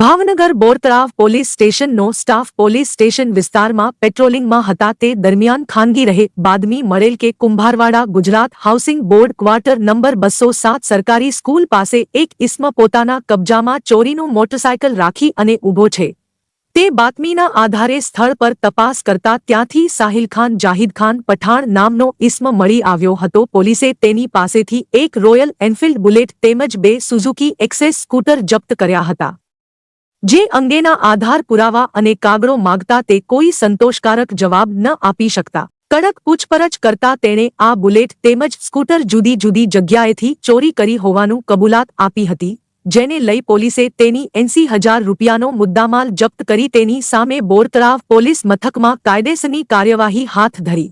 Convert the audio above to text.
Bhavnagar Bortalav police સ્ટેશનનો staff police station વિસ્તારમાં પેટ્રોલિંગમાં હતા તે દરમિયાન ખાનગી રહે બાદમી મળેલ કે Kumbharwada Gujarat housing board quarter number બસો સાત સરકારી સ્કૂલ પાસે એક ઇસ્મ પોતાના કબજામાં ચોરીનું મોટરસાયકલ રાખી અને ઊભો છે. તે બાતમીના આધારે સ્થળ પર તપાસ કરતા ત્યાંથી સાહિલ ખાન જાહિદ ખાન પઠાણ નામનો ઇસ્મ મળી આવ્યો હતો. પોલીસે તેની પાસેથી એક રોયલ એનફિલ્ડ બુલેટ તેમજ બે સુઝુકી એક્સેસ સ્કૂટર જપ્ત કર્યા હતા. જે અંગેના આધાર પુરાવા અને કાગળો માગતા તે કોઈ સંતોષકારક જવાબ ન આપી શકતા. કડક પૂછપરછ કરતા તેણે આ બુલેટ તેમજ સ્કૂટર જુદી જુદી જગ્યાએથી ચોરી કરી હોવાનું કબૂલાત આપી હતી, જેને લઈ પોલીસે તેની એંસી હજાર રૂપિયાનો મુદ્દામાલ જપ્ત કરી તેની સામે બોરતરાવ પોલીસ મથકમાં કાયદેસરની કાર્યવાહી હાથ ધરી.